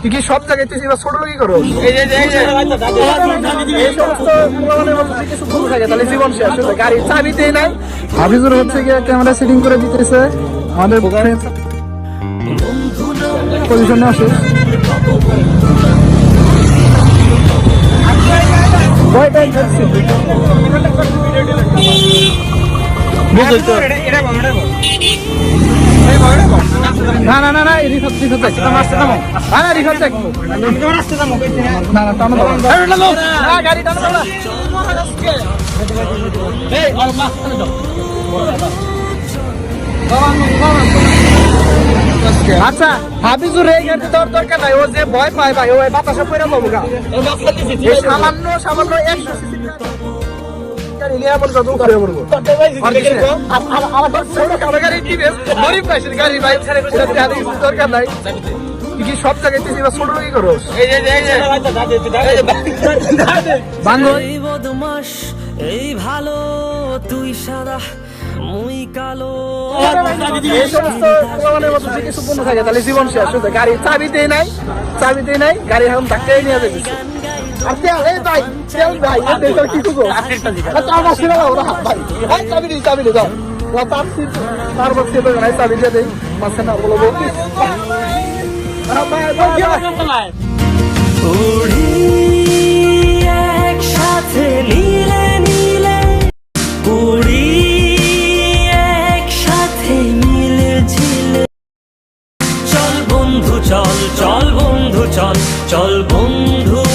তুই কি সব জায়গায় তুই এবার ছোট লোকই করো কিছু ভুল থাকে তাহলে জীবন শেষ হয়ে চাবিতেই নাই। হাফিজুর হচ্ছে গিয়ে ক্যামেরা সেটিং করে দিতেছে। আমাদের পজিশনে আসে ভয় না না না না রিফাত রিফাত দেখ দেখ। না টানো দাও। না না। এই আর মাছ দাও আচ্ছা হাফিজুর এই গাড়ি দেওয়ার দরকার নাই, ও যে ভয় পায় ভাই, ও বাতাসে পড়ে যাব গা। সামান্য সামান্য একশো দরকার নাই। কি সব জায়গায় তুই এবার ছোট লোকই করো এই বদমাস ভালো তুই সাদা মুই কালো। এই সমস্ত প্রমাণের মতো যদি কিছু পণ্য থাকে তাহলে জীবন শেষ গাড়ি চাবিতেই নাই চাবিতেই নাই গাড়ি এখন ধাক্কাই নিয়ে যাবে আর তেল এই ভাই তেল ভাই এই তেলটা কি করব? আচ্ছা আমার দাও না ভাই ভাই। চাবি দিই চাবি দিই দাও। তার তিন- তারপর সে তো নাই চাবি দিয়ে দেই। মাঝখানে না বলব একসাথে নীলে নীলে উড়ি একসাথে মিলে ঝিলে চল বন্ধু, চল চল বন্ধু, চল চল বন্ধু।